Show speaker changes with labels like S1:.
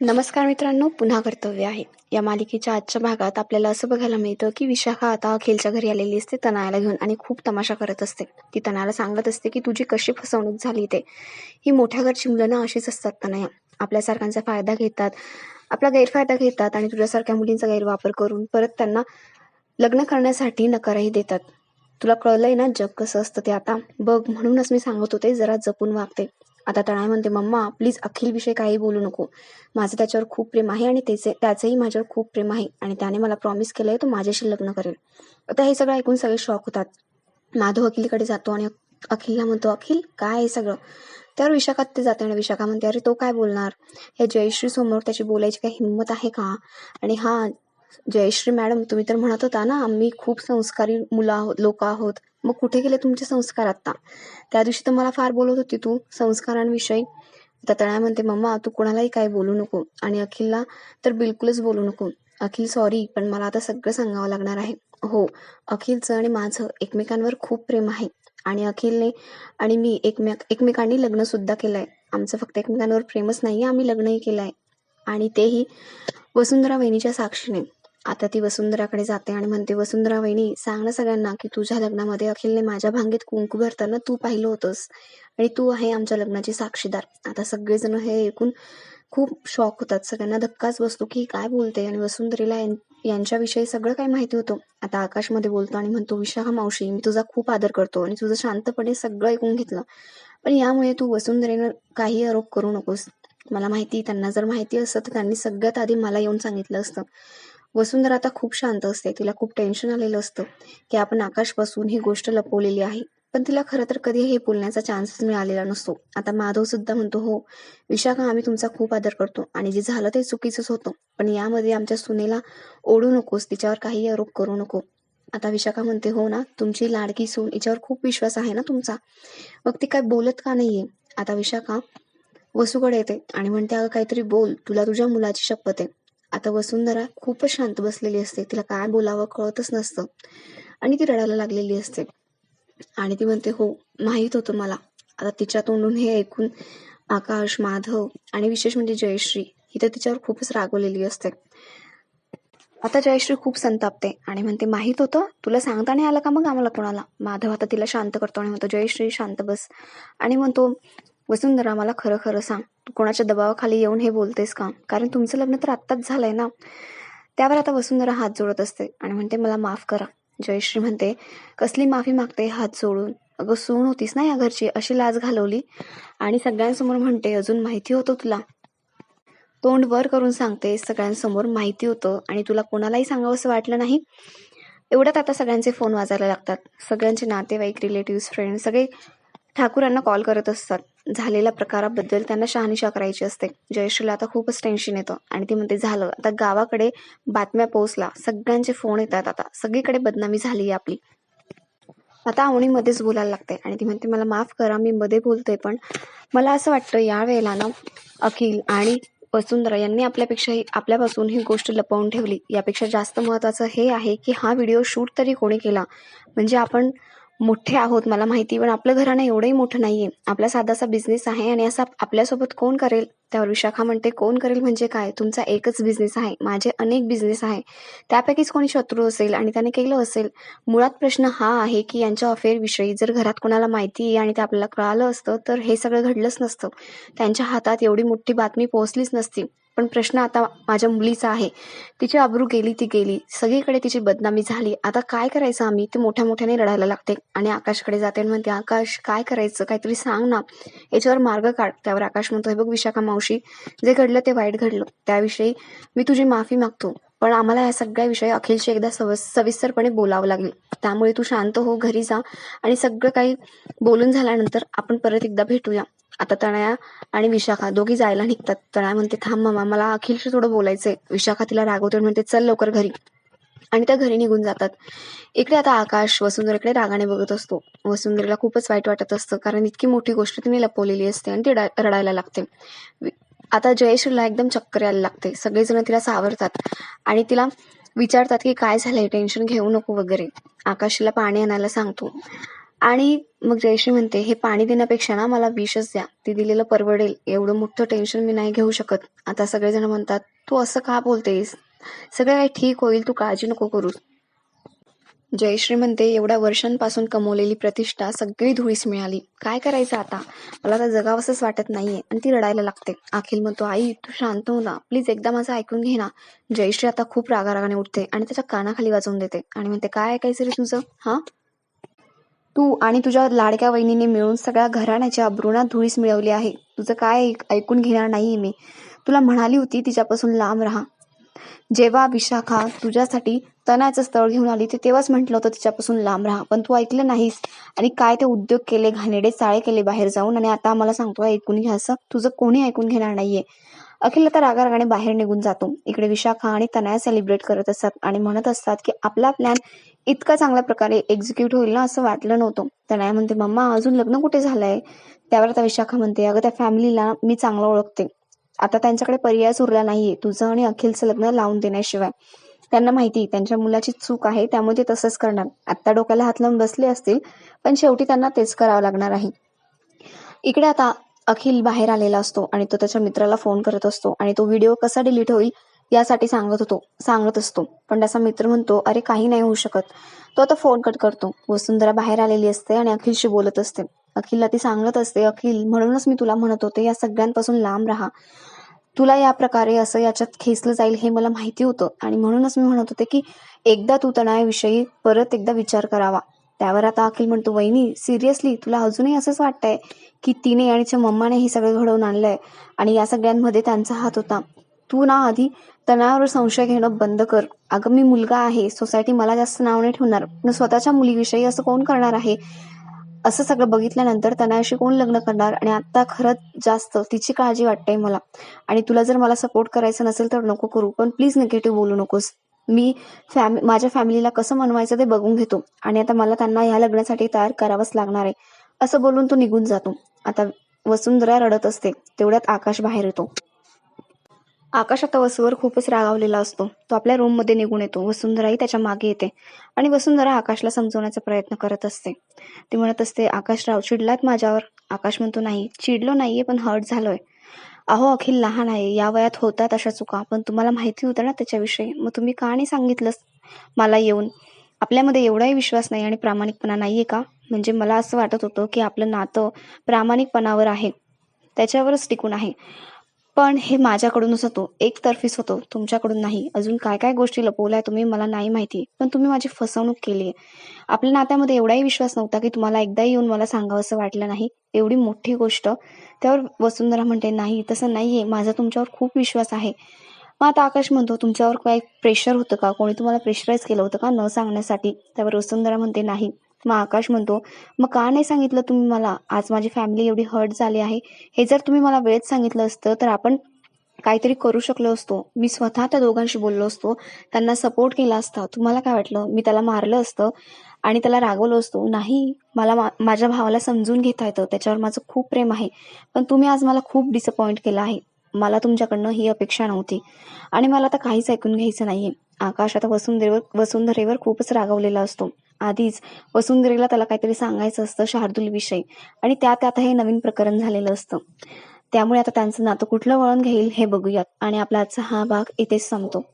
S1: नमस्कार मित्रांनो पुन्हा कर्तव्य आहे. या मालिकेच्या आजच्या भागात आपल्याला असं बघायला मिळतं की विशाखा आता अखिलच्या घरी आलेली असते तनायाला घेऊन आणि खूप तमाशा करत असते. ती तनायाला सांगत असते की तुझी कशी फसवणूक झाली ते. ही मोठ्या घरची मुलं ना अशीच असतात तनया. आपल्यासारख्यांचा फायदा घेतात आपला गैरफायदा घेतात आणि तुझ्यासारख्या मुलींचा गैरवापर करून परत त्यांना लग्न करण्यासाठी नकारही देतात. तुला कळलंय ना जग कसं असतं ते आता? बघ म्हणूनच मी सांगत होते जरा जपून वागते. आता तणाय म्हणते मम्मा प्लीज अखिल विषय काही बोलू नको. माझं त्याच्यावर खूप प्रेम आहे आणि त्याचे त्याचंही माझ्यावर खूप प्रेम आहे आणि त्याने मला प्रॉमिस केलंय तो माझ्याशी लग्न करेल. आता हे सगळं ऐकून सगळे शॉक होतात. माधव अखिलकडे जातो आणि अखिलला म्हणतो अखिल काय आहे सगळं? त्यावर विशाखात ते जाते आणि विशाखा म्हणते अरे तो काय बोलणार? हे जयश्री समोर त्याची बोलायची काही हिंमत आहे का? आणि हा जयश्री मॅडम तुम्ही तर म्हणत होता ना आम्ही खूप संस्कारी मुलं आहोत लोक आहोत. मग कुठे गेले तुमचे संस्कार आता त्या दिवशी तर मला फार बोलत होती तू संस्कारांविषयी. आता तळ्या म्हणते मम्मा तू कोणालाही काय बोलू नको आणि अखिलला तर बिलकुलच बोलू नको. अखिल सॉरी पण मला आता सगळं सांगावं लागणार आहे. हो अखिलचं आणि माझं एकमेकांवर खूप प्रेम आहे. आणि अखिलने आणि मी एकमेक एकमेकांनी लग्न सुद्धा केलंय. आमचं फक्त एकमेकांवर प्रेमच नाही आम्ही लग्नही केलंय. आणि तेही वसुंधरा वहिनीच्या साक्षीने. आता ती वसुंधराकडे जाते आणि म्हणते वसुंधरा वहिनी सांग ना सगळ्यांना की तुझ्या लग्नामध्ये अखिलने माझ्या भांगेत कुंकू भरताना तू पाहिलं होतंस आणि तू आहे आमच्या लग्नाची साक्षीदार. आता सगळेजण हे ऐकून खूप शॉक होतात. सगळ्यांना धक्काच बसतो की काय बोलते आणि वसुंधरीला यांच्याविषयी सगळं काय माहिती होतं. आता आकाशमध्ये बोलतो आणि म्हणतो विशाखा मावशी मी तुझा खूप आदर करतो आणि तुझं शांतपणे सगळं ऐकून घेतलं. पण यामुळे तू वसुंधरेनं काही आरोप करू नकोस. मला माहिती त्यांना जर माहिती असतं तर त्यांनी सगळ्यात आधी मला येऊन सांगितलं असतं. वसुंधरा आता खूप शांत असते. तिला खूप टेन्शन आलेलं असतं की आपण आकाशपासून ही गोष्ट लपवलेली आहे. पण तिला खरं तर कधी हे बोलण्याचा चान्सच मिळालेला नसतो. आता माधव सुद्धा म्हणतो हो विशाखा आम्ही तुमचा खूप आदर करतो आणि जे झालं ते चुकीचंच होतं. पण यामध्ये आमच्या सुनेला ओढू नकोस तिच्यावर काही आरोप करू नको. आता विशाखा म्हणते हो ना तुमची लाडकी सून हिच्यावर खूप विश्वास आहे ना तुमचा? मग ती काय बोलत का नाहीये? आता विशाखा वसूकडे येते आणि म्हणते अगं काहीतरी बोल. तुला तुझ्या मुलाची शपथ आहे. आता वसुंधरा खूपच शांत बसलेली असते. तिला काय बोलावं कळतच नसतं. आणि ती रडायला लागलेली असते. आणि ती म्हणते हो माहीत होतं मला. आता तिच्या तोंडून हे ऐकून आकाश माधव आणि विशेष म्हणजे जयश्री ही तर तिच्यावर खूपच रागवलेली असते. आता जयश्री खूप संतापते आणि म्हणते माहीत होतं? तुला सांगता नाही आलं का मग आम्हाला कोणाला? माधव आता तिला शांत करतो आणि म्हणतो जयश्री शांत बस. आणि म्हणतो वसुंधरा मला खरं खरं सांग. तू कोणाच्या दबावाखाली येऊन हे बोलतेस का? कारण तुमचं लग्न तर आत्ताच झालंय ना? त्यावर आता वसुंधरा हात जोडत असते आणि म्हणते मला माफ करा. जयश्री म्हणते कसली माफी मागते हात जोडून? अगं सून होतीस ना या घरची अशी लाज घालवली. आणि सगळ्यांसमोर म्हणते अजून माहिती होतं तुला? तोंड वर करून सांगते सगळ्यांसमोर माहिती होतं आणि तुला कोणालाही सांगावं असं वाटलं नाही? एवढ्यात आता सगळ्यांचे फोन वाजायला लागतात. सगळ्यांचे नातेवाईक रिलेटिव्ह फ्रेंड सगळे ठाकूरांना कॉल करत असतात. झालेल्या प्रकाराबद्दल त्यांना शहानिशा करायची असते. जयश्रीला आता खूपच टेन्शन येतं. आणि ती म्हणते झालं. आता गावाकडे बातम्या पोहोचला. सगळ्यांचे फोन येतात आता. सगळीकडे बदनामी झाली आपली. आता आवणी मध्येच बोलायला लागते. आणि ती म्हणते मला माफ करा. मी मध्ये बोलते पण मला असं वाटतं या वेळेला ना अखिल आणि वसुंधरा यांनी आपल्यापेक्षा आपल्यापासून ही गोष्ट लपवून ठेवली. यापेक्षा जास्त महत्वाचं हे आहे की हा व्हिडिओ शूट तरी कोणी केला. म्हणजे आपण मोठे आहोत मला माहिती पण आपलं घराणं एवढंही मोठं नाहीये. आपला साधासा बिझनेस आहे आणि असा आपल्यासोबत कोण करेल? त्यावर विशाखा म्हणते कोण करेल म्हणजे काय? तुमचा एकच बिझनेस आहे. माझे अनेक बिझनेस आहे. त्यापैकीच कोणी शत्रू असेल आणि त्याने केलं असेल? मुळात प्रश्न हा आहे की यांच्या अफेअरविषयी जर घरात कोणाला माहिती आहे आणि ते आपल्याला कळालं असतं तर हे सगळं घडलंच नसतं. त्यांच्या हातात एवढी मोठी बातमी पोहोचलीच नसती. पण प्रश्न आता माझ्या मुलीचा आहे. तिची अब्रू गेली ती गेली. सगळीकडे तिची बदनामी झाली. आता काय करायचं आम्ही? ती मोठ्या मोठ्याने रडायला लागते आणि आकाशकडे जाते आणि म्हणते आकाश काय करायचं? काहीतरी सांग ना. याच्यावर मार्ग काढ. त्यावर आकाश म्हणतो हे बघ विशाखा मावशी जे घडलं ते वाईट घडलं. त्याविषयी मी तुझी माफी मागतो. पण आम्हाला या सगळ्या विषयी अखिलशी एकदा सव सविस्तरपणे बोलावं लागेल. त्यामुळे तू शांत हो घरी जा आणि सगळं काही बोलून झाल्यानंतर आपण परत एकदा भेटूया. आता तणया आणि विशाखा दोघी जायला निघतात. तणया म्हणते थांब मामा मला अखिलशी थोडं बोलायचंय. विशाखा तिला रागवते म्हणते चल लवकर घरी. आणि त्या घरी निघून जातात. इकडे आता आकाश वसुंधरेकडे रागाने बघत असतो. वसुंधरेला खूपच वाईट वाटत असतं कारण इतकी मोठी गोष्ट तिने लपवलेली असते आणि ती रडायला लागते. आता जयश्रीला एकदम चक्कर यायला लागते. सगळेजण तिला सावरतात आणि तिला विचारतात की काय झालंय? टेन्शन घेऊ नको वगैरे. आकाशीला पाणी आणायला सांगतो. आणि मग जयश्री म्हणते हे पाणी देण्यापेक्षा ना मला विषच द्या. ती दिलेलं परवडेल. एवढं मोठं टेन्शन मी नाही घेऊ शकत. आता सगळेजण म्हणतात तू असं का बोलतेस? सगळं काही ठीक होईल. तू काळजी नको करूस जयश्री म्हणते एवढ्या वर्षांपासून कमवलेली प्रतिष्ठा सगळी धुळीस मिळाली. काय करायचं आता? मला तर जगावसंच वाटत नाहीये. आणि ती रडायला लागते. अखिल म्हणतो आई तू शांत हो ना. प्लीज एकदा माझं ऐकून घे ना. जयश्री आता खूप रागारागाने उठते आणि त्याच्या कानाखाली वाजवून देते आणि म्हणते काय ऐकायचं रे तुझं? हा? तू आणि तुझ्या लाडक्या वहिनीने मिळून सगळ्या घराण्याच्या अब्रुणात धुळीस मिळवली आहे. तुझं काय ऐकून घेणार नाहीये मी. तुला म्हणाली होती तिच्यापासून लांब राहा. जेव्हा विशाखा तुझ्यासाठी तणाचं स्थळ घेऊन आली ते तेव्हाच म्हटलं होतं तिच्यापासून लांब राहा. पण तू ऐकलं नाहीस आणि काय ते उद्योग केले घाणेडे चाळे केले बाहेर जाऊन. आणि आता आम्हाला सांगतो ऐकून घ्या असं. तुझं कोणी ऐकून घेणार नाहीये. अखिल आता रागारागाने बाहेर निघून जातो. इकडे विशाखा आणि तनया सेलिब्रेट करत असतात आणि म्हणत असतात की आपला प्लॅन इतका चांगल्या प्रकारे एक्झिक्यूट होईल ना असं वाटलं नव्हतं. तनया म्हणते मम्मा अजून लग्न कुठे झालंय? त्यावर आता विशाखा म्हणते अगं त्या फॅमिलीला मी चांगलं ओळखते. आता त्यांच्याकडे पर्यायच उरला नाहीये. तुझं आणि अखिलचं लग्न लावून देण्याशिवाय. त्यांना माहिती त्यांच्या मुलाची चूक आहे त्यामुळे ते तसंच करणार. आत्ता डोक्याला हात लावून बसले असतील पण शेवटी त्यांना तेच करावं लागणार आहे. इकडे आता अखिल बाहेर आलेला असतो आणि तो त्याच्या मित्राला फोन करत असतो आणि तो व्हिडिओ कसा डिलीट होईल यासाठी सांगत होतो सांगत असतो. पण त्याचा मित्र म्हणतो अरे काही नाही होऊ शकत. तो आता फोन कट करतो. वसुंधरा बाहेर आलेली असते आणि अखिलशी बोलत असते. अखिलला ती सांगत असते अखिल म्हणूनच मी तुला म्हणत होते या सगळ्यांपासून लांब राहा. तुला या प्रकारे असं याच्यात खेचलं जाईल हे मला माहिती होतं आणि म्हणूनच मी म्हणत होते की एकदा तू तणाविषयी परत एकदा विचार करावा. त्यावर आता अखिल म्हणतो वहिनी सिरियसली तुला अजूनही असंच वाटतंय की तिने आणि मम्माने हे सगळं घडवून आणलंय? आणि या सगळ्यांमध्ये त्यांचा हात होता. तू ना आधी तणावर संशय घेणं बंद कर. अगं मी मुलगा आहे. सोसायटी मला जास्त नाव नाही ठेवणार. पण स्वतःच्या मुलीविषयी असं कोण करणार आहे? असं सगळं बघितल्यानंतर तनयाशी कोण लग्न करणार? आणि आता खरंच जास्त तिची काळजी वाटते मला. आणि तुला जर मला सपोर्ट करायचं नसेल तर नको करू. पण प्लीज निगेटिव्ह बोलू नकोस. मी फॅमि माझ्या फॅमिलीला कसं मनवायचं ते बघून घेतो. आणि आता मला त्यांना ह्या लग्नासाठी तयार करावंच लागणार आहे. असं बोलून तो निघून जातो. आता वसुंधरा रडत असते. तेवढ्यात आकाश बाहेर येतो. आकाश आता वसूवर खूपच रागावलेला असतो. तो आपल्या रूममध्ये निघून येतो. वसुंधराही त्याच्यामागे येते. आणि वसुंधरा आकाशला समजवण्याचा प्रयत्न करत असते. ती म्हणत असते आकाशराव चिडलात माझ्यावर? आकाश म्हणतो नाही. चिडलो नाहीये पण हर्ट झालोय. अहो अखिल लहान आहे. या वयात होतात अशा चुका. पण तुम्हाला माहिती होतं ना त्याच्याविषयी. मग तुम्ही का नाही सांगितलंस मला येऊन? आपल्यामध्ये एवढाही विश्वास नाही आणि प्रामाणिकपणा नाहीये का? म्हणजे मला असं वाटत होतं की आपलं नातं प्रामाणिकपणावर आहे. त्याच्यावरच टिकून आहे. पण हे माझ्याकडूनच होतो. एकतर्फीच होतो. तुमच्याकडून नाही. अजून काय काय गोष्टी लपवल्या तुम्ही मला नाही माहिती. पण तुम्ही माझी फसवणूक केली आपल्या नात्यामध्ये एवढाही विश्वास नव्हता की तुम्हाला एकदा येऊन मला सांगावं असं वाटलं नाही. एवढी मोठी गोष्ट. त्यावर वसुंधरा म्हणते नाही तसं नाहीये. माझा तुमच्यावर खूप विश्वास आहे. मग आता आकाश म्हणतो तुमच्यावर काही प्रेशर होतं का? कोणी तुम्हाला प्रेशराईज केलं होतं का? न सांगण्यासाठी. त्यावर वसुंधरा म्हणते नाही. मग आकाश म्हणतो मग का नाही सांगितलं तुम्ही मला? आज माझी फॅमिली एवढी हर्ट झाली आहे. हे जर तुम्ही मला वेळेत सांगितलं असतं तर आपण काहीतरी करू शकलो असतो. मी स्वतः त्या दोघांशी बोललो असतो. त्यांना सपोर्ट केला असता. तुम्हाला काय वाटलं? मी त्याला मारलं असतं आणि त्याला रागवलं असतो. नाही मला मा- माझ्या भावाला समजून घेता येतं. त्याच्यावर माझं खूप प्रेम आहे. पण तुम्ही आज मला खूप डिसअपॉइंट केलं आहे. मला तुमच्याकडनं ही अपेक्षा नव्हती. आणि मला आता काहीच ऐकून घ्यायचं नाहीये. आकाश आता वसुंधरेवर वसुंधरेवर खूपच रागवलेला असतो. आधीच वसुंधरेला त्याला काहीतरी सांगायचं असतं शार्दूल विषयी. आणि त्यात आता हे नवीन प्रकरण झालेलं असतं. त्यामुळे आता त्यांचं नातं कुठलं वळण घेईल हे बघूयात. आणि आपला आजचा हा भाग इथेच संपतो.